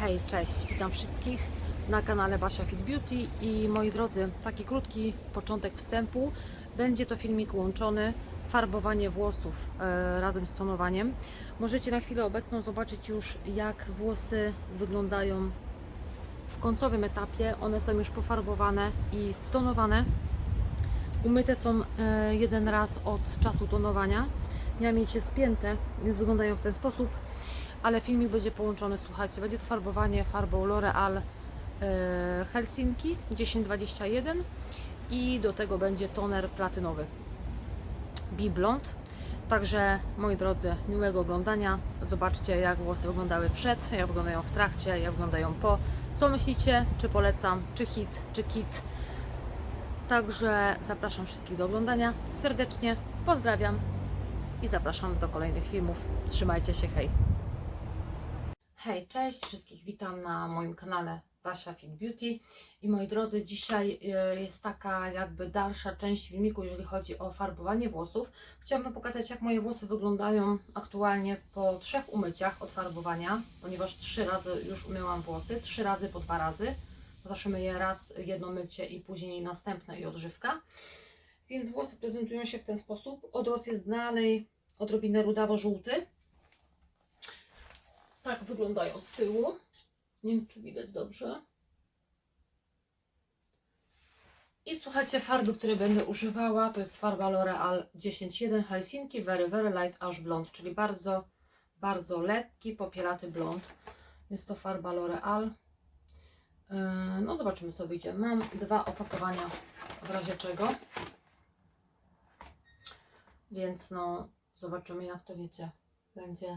Hej, cześć, witam wszystkich na kanale Basia Fit Beauty i moi drodzy, taki krótki początek wstępu. Będzie to filmik łączony, farbowanie włosów e, razem z tonowaniem. Możecie na chwilę obecną zobaczyć już jak włosy wyglądają w końcowym etapie. One są już pofarbowane i stonowane. Umyte są e, jeden raz od czasu tonowania. Miałam mieć je spięte, więc wyglądają w ten sposób ale filmik będzie połączony, słuchajcie, będzie to farbowanie farbą L'Oreal e, Helsinki 1021 i do tego będzie toner platynowy Biblond. Także moi drodzy, miłego oglądania. Zobaczcie jak włosy wyglądały przed, jak wyglądają w trakcie, jak wyglądają po. Co myślicie? Czy polecam? Czy hit? Czy kit? Także zapraszam wszystkich do oglądania. Serdecznie pozdrawiam i zapraszam do kolejnych filmów. Trzymajcie się, hej! Hej, cześć, wszystkich witam na moim kanale Basia Fit Beauty i moi drodzy, dzisiaj e, jest taka jakby dalsza część filmiku, jeżeli chodzi o farbowanie włosów. Chciałam Wam pokazać, jak moje włosy wyglądają aktualnie po trzech umyciach od farbowania, ponieważ trzy razy już umyłam włosy, trzy razy po dwa razy. Zawsze myję raz jedno mycie i później następne i odżywka. Więc włosy prezentują się w ten sposób. Odrost jest dalej odrobinę rudawo-żółty. Tak wyglądają z tyłu. Nie wiem, czy widać dobrze. I słuchajcie, farby, które będę używała, to jest farba L'Oreal 101 Helsinki Very Very Light Ash Blond, czyli bardzo, bardzo lekki, popielaty blond. Jest to farba L'Oreal. Yy, No zobaczymy, co wyjdzie. Mam dwa opakowania w razie czego. Więc no, zobaczymy, jak to wiecie, będzie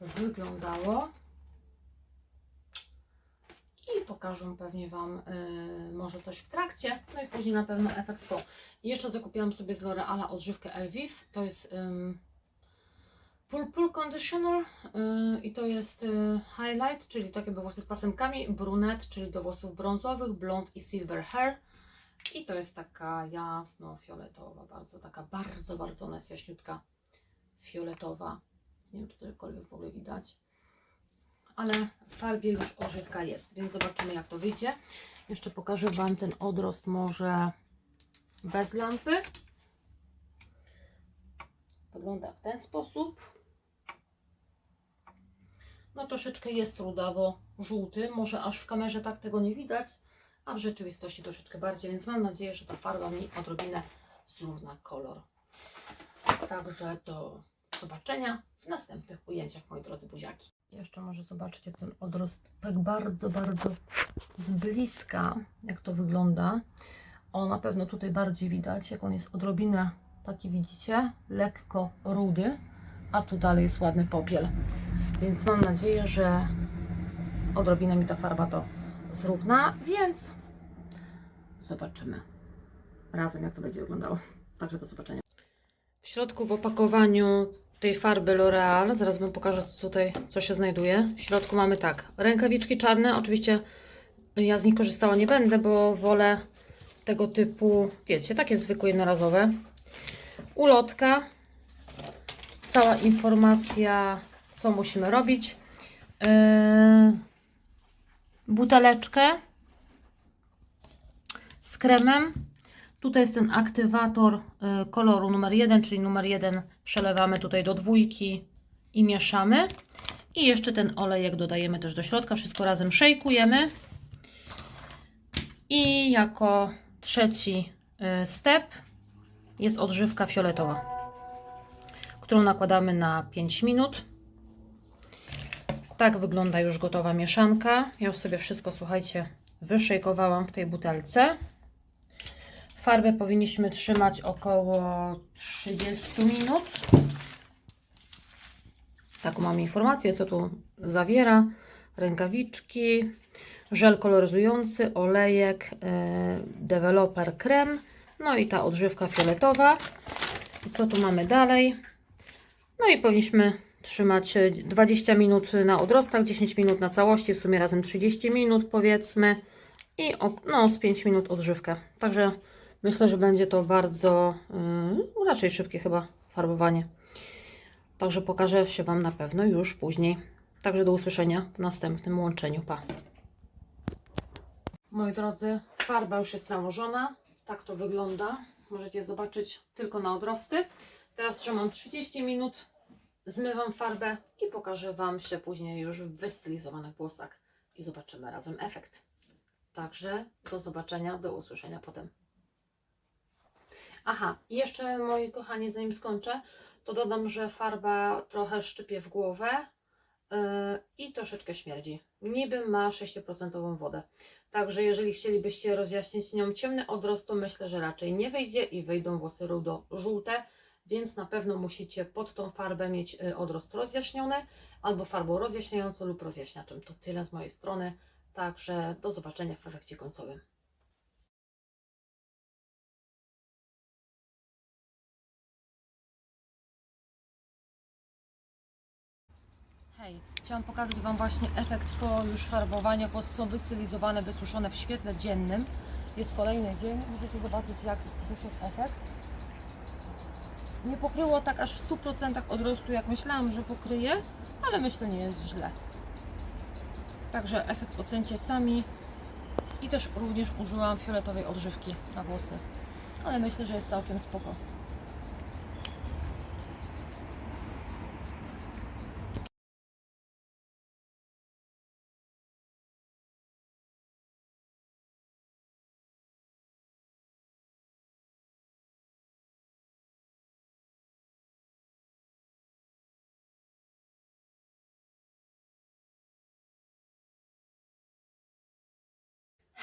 wyglądało. I pokażę pewnie Wam y, może coś w trakcie, no i później na pewno efekt po. Jeszcze zakupiłam sobie z L'Oreala odżywkę Elviv. To jest ym, Purple Conditioner y, i to jest y, highlight, czyli takie by włosy z pasemkami, brunette, czyli do włosów brązowych, blond i silver hair. I to jest taka jasno-fioletowa, bardzo taka, bardzo, bardzo ona jest jaśniutka, fioletowa. Nie wiem, czy cokolwiek w ogóle widać. Ale w farbie już ożywka jest, więc zobaczymy jak to wyjdzie. Jeszcze pokażę Wam ten odrost może bez lampy. Wygląda w ten sposób. No troszeczkę jest rudawo-żółty. Może aż w kamerze tak tego nie widać, a w rzeczywistości troszeczkę bardziej, więc mam nadzieję, że ta farba mi odrobinę zrówna kolor. Także do zobaczenia w następnych ujęciach, moi drodzy buziaki. Jeszcze może zobaczcie ten odrost tak bardzo, bardzo z bliska, jak to wygląda. O, na pewno tutaj bardziej widać, jak on jest odrobinę taki, widzicie, lekko rudy, a tu dalej jest ładny popiel. Więc mam nadzieję, że odrobinę mi ta farba to zrówna, więc zobaczymy razem, jak to będzie wyglądało. Także do zobaczenia. W środku w opakowaniu tej farby L'Oreal, zaraz Wam pokażę tutaj, co się znajduje. W środku mamy tak, rękawiczki czarne, oczywiście ja z nich korzystała nie będę, bo wolę tego typu, wiecie, takie zwykłe jednorazowe. Ulotka, cała informacja, co musimy robić. Yy, buteleczkę z kremem. Tutaj jest ten aktywator y, koloru numer 1, czyli numer 1 przelewamy tutaj do dwójki i mieszamy. I jeszcze ten olejek dodajemy też do środka. Wszystko razem szejkujemy. I jako trzeci y, step jest odżywka fioletowa, którą nakładamy na 5 minut. Tak wygląda już gotowa mieszanka. Ja już sobie wszystko, słuchajcie, wyszejkowałam w tej butelce. Farbę powinniśmy trzymać około 30 minut. Taką mam informację, co tu zawiera. Rękawiczki, żel koloryzujący, olejek, e, deweloper krem, no i ta odżywka fioletowa. Co tu mamy dalej? No i powinniśmy trzymać e, 20 minut na odrostach, 10 minut na całości, w sumie razem 30 minut powiedzmy i no, z 5 minut odżywkę. Także myślę, że będzie to bardzo yy, raczej szybkie chyba farbowanie. Także pokażę się Wam na pewno już później. Także do usłyszenia w następnym łączeniu. Pa. Moi drodzy, farba już jest nałożona. Tak to wygląda. Możecie zobaczyć tylko na odrosty. Teraz trzymam 30 minut, zmywam farbę i pokażę Wam się później już w wystylizowanych włosach i zobaczymy razem efekt. Także do zobaczenia, do usłyszenia potem. Aha, jeszcze moi kochani, zanim skończę, to dodam, że farba trochę szczypie w głowę yy, i troszeczkę śmierdzi. Niby ma 6% wodę. Także jeżeli chcielibyście rozjaśnić nią ciemny odrost, to myślę, że raczej nie wyjdzie i wyjdą włosy rudo-żółte, więc na pewno musicie pod tą farbę mieć y, odrost rozjaśniony albo farbą rozjaśniającą lub rozjaśniaczem. To tyle z mojej strony, także do zobaczenia w efekcie końcowym. Hej, chciałam pokazać Wam właśnie efekt po już farbowaniu. Włosy są wystylizowane, wysuszone w świetle dziennym. Jest kolejny dzień, możecie zobaczyć jak wyszedł efekt. Nie pokryło tak aż w 100% odrostu, jak myślałam, że pokryje, ale myślę, nie jest źle. Także efekt ocencie sami. I też również użyłam fioletowej odżywki na włosy. Ale myślę, że jest całkiem spoko.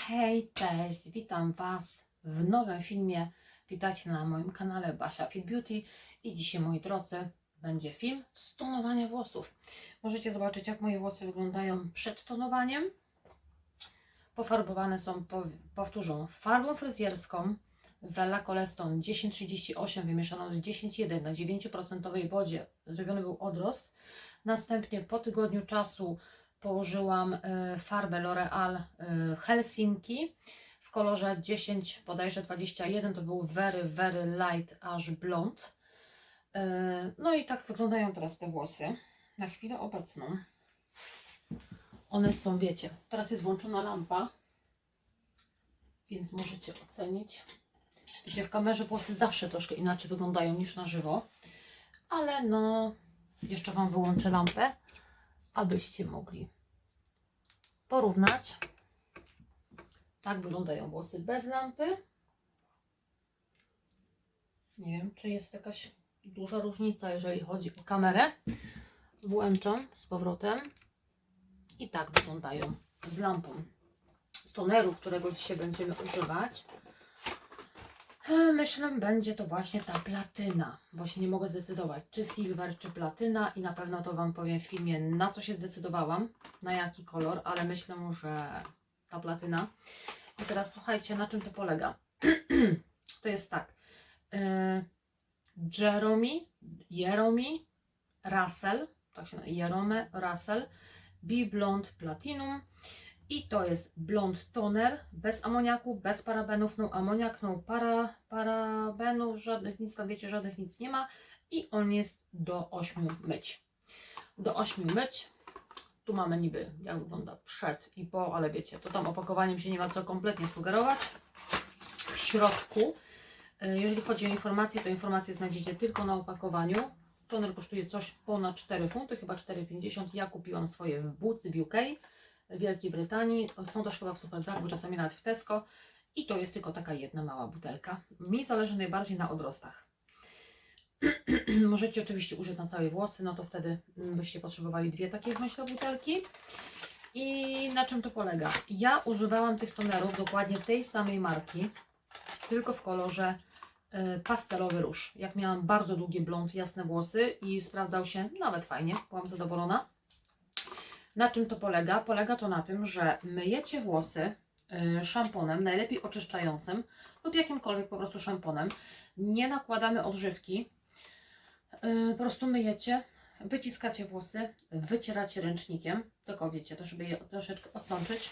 Hej, cześć, witam Was w nowym filmie. Witajcie na moim kanale Basia Fit Beauty i dzisiaj, moi drodzy, będzie film z tonowania włosów. Możecie zobaczyć, jak moje włosy wyglądają przed tonowaniem. Pofarbowane są, po, powtórzą, farbą fryzjerską Vela Coleston 1038 wymieszaną z 10,1 na 9% wodzie. Zrobiony był odrost. Następnie po tygodniu czasu położyłam y, farbę L'Oreal y, Helsinki w kolorze 10, bodajże 21, to był Very, Very Light Ash Blond. Y, No i tak wyglądają teraz te włosy. Na chwilę obecną one są, wiecie, teraz jest włączona lampa, więc możecie ocenić. Wiecie, w kamerze włosy zawsze troszkę inaczej wyglądają niż na żywo, ale no, jeszcze Wam wyłączę lampę abyście mogli porównać. Tak wyglądają włosy bez lampy. Nie wiem, czy jest jakaś duża różnica, jeżeli chodzi o kamerę. Włączam z powrotem. I tak wyglądają z lampą. Toneru, którego dzisiaj będziemy używać. E, Myślę, będzie to właśnie ta platyna, bo się nie mogę zdecydować, czy silver, czy platyna i na pewno to Wam powiem w filmie, na co się zdecydowałam, na jaki kolor, ale myślę, że ta platyna. I teraz słuchajcie, na czym to polega. to jest tak, e, Jeremy, Jeremy Russell, tak się nazywa, Jerome Russell, Blonde Platinum, i to jest blond toner, bez amoniaku, bez parabenów, no amoniak, no para, parabenów, żadnych nic tam wiecie, żadnych nic nie ma. I on jest do 8 myć. Do 8 myć. Tu mamy niby, jak wygląda przed i po, ale wiecie, to tam opakowaniem się nie ma co kompletnie sugerować. W środku, y, jeżeli chodzi o informacje, to informacje znajdziecie tylko na opakowaniu. Toner kosztuje coś ponad 4 funty, chyba 4,50. Ja kupiłam swoje w Boots w UK. Wielkiej Brytanii. Są też chyba w Superdrug, czasami nawet w Tesco. I to jest tylko taka jedna mała butelka. Mi zależy najbardziej na odrostach. Możecie oczywiście użyć na całe włosy, no to wtedy byście potrzebowali dwie takie, myślę, butelki. I na czym to polega? Ja używałam tych tonerów dokładnie tej samej marki, tylko w kolorze y, pastelowy róż. Jak miałam bardzo długie blond, jasne włosy i sprawdzał się nawet fajnie, byłam zadowolona. Na czym to polega? Polega to na tym, że myjecie włosy y, szamponem, najlepiej oczyszczającym lub jakimkolwiek po prostu szamponem. Nie nakładamy odżywki. Y, Po prostu myjecie, wyciskacie włosy, wycieracie ręcznikiem, tylko wiecie, to żeby je troszeczkę odsączyć.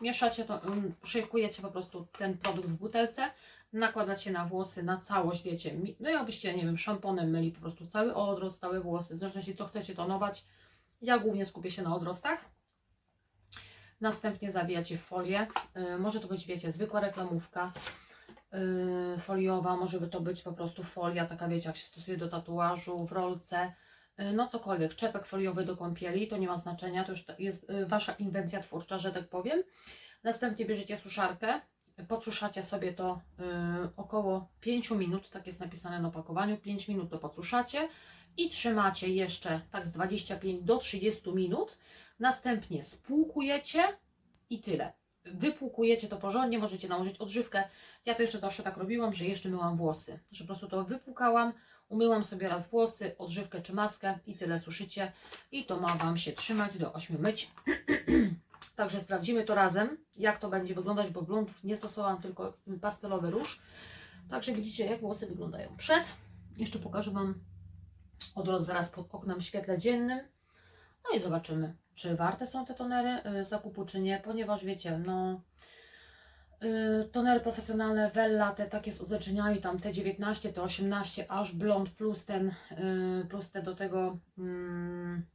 Mieszacie to, ym, szejkujecie po prostu ten produkt w butelce, nakładacie na włosy, na całość, wiecie, no jakbyście, nie wiem, szamponem myli po prostu cały odrost, całe włosy, w zależności co chcecie tonować, Ja głównie skupię się na odrostach. Następnie zawijacie w folię. Yy, może to być, wiecie, zwykła reklamówka yy, foliowa, może by to być po prostu folia, taka wiecie, jak się stosuje do tatuażu, w rolce, yy, no cokolwiek, czepek foliowy do kąpieli, to nie ma znaczenia, to już jest Wasza inwencja twórcza, że tak powiem. Następnie bierzecie suszarkę, podsuszacie sobie to yy, około 5 minut, tak jest napisane na opakowaniu, 5 minut to podsuszacie i trzymacie jeszcze tak z 25 do 30 minut, następnie spłukujecie i tyle. Wypłukujecie to porządnie, możecie nałożyć odżywkę. Ja to jeszcze zawsze tak robiłam, że jeszcze myłam włosy, że po prostu to wypłukałam, umyłam sobie raz włosy, odżywkę czy maskę i tyle suszycie i to ma Wam się trzymać do 8 myć. Także sprawdzimy to razem, jak to będzie wyglądać, bo blondów nie stosowałam, tylko pastelowy róż. Także widzicie, jak włosy wyglądają przed. Jeszcze pokażę Wam odrost zaraz pod oknem w świetle dziennym. No i zobaczymy, czy warte są te tonery y, zakupu, czy nie, ponieważ wiecie, no y, tonery profesjonalne Vella, te takie z oznaczeniami, tam te 19, te 18, aż blond plus ten, y, plus te do tego mm,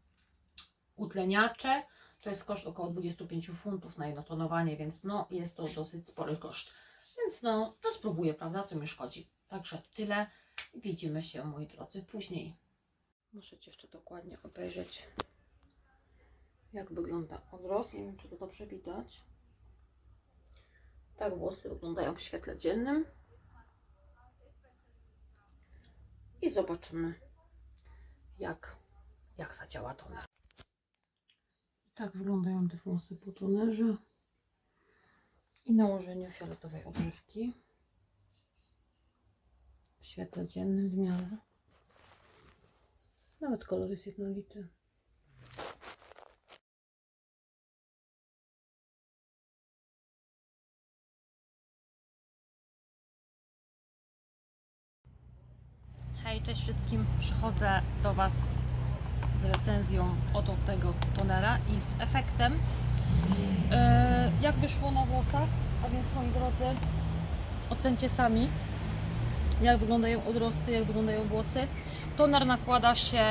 utleniacze, to jest koszt około 25 funtów na jedno tonowanie, więc no jest to dosyć spory koszt. Więc no, no spróbuję, prawda, co mi szkodzi. Także tyle. Widzimy się, moi drodzy, później. Muszę Ci jeszcze dokładnie obejrzeć, jak wygląda odrost. Nie wiem, czy to dobrze widać. Tak włosy wyglądają w świetle dziennym. I zobaczymy, jak, jak zadziała toner. Tak wyglądają te włosy po tonerze i nałożeniu fioletowej odżywki w świetle dziennym w miarę. Nawet kolor jest jednolity. Hej, cześć wszystkim. Przychodzę do Was z recenzją oto tego tonera i z efektem. E, jak wyszło na włosach, a więc moi drodzy, ocencie sami, jak wyglądają odrosty, jak wyglądają włosy. Toner nakłada się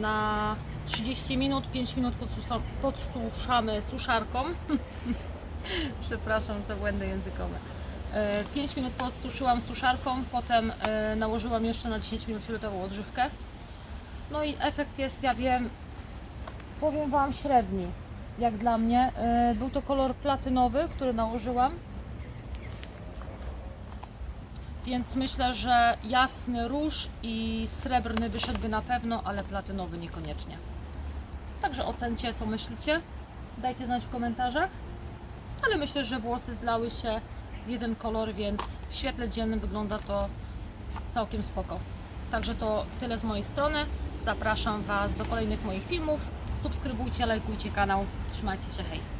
na 30 minut, 5 minut podsusza, podsuszamy suszarką. Przepraszam za błędy językowe. E, 5 minut podsuszyłam suszarką, potem e, nałożyłam jeszcze na 10 minut fioletową odżywkę. No i efekt jest, ja wiem, powiem Wam średni, jak dla mnie. E, Był to kolor platynowy, który nałożyłam. Więc myślę, że jasny róż i srebrny wyszedłby na pewno, ale platynowy niekoniecznie. Także ocencie, co myślicie. Dajcie znać w komentarzach. Ale myślę, że włosy zlały się w jeden kolor, więc w świetle dziennym wygląda to całkiem spoko. Także to tyle z mojej strony. Zapraszam Was do kolejnych moich filmów. Subskrybujcie, lajkujcie kanał. Trzymajcie się, hej!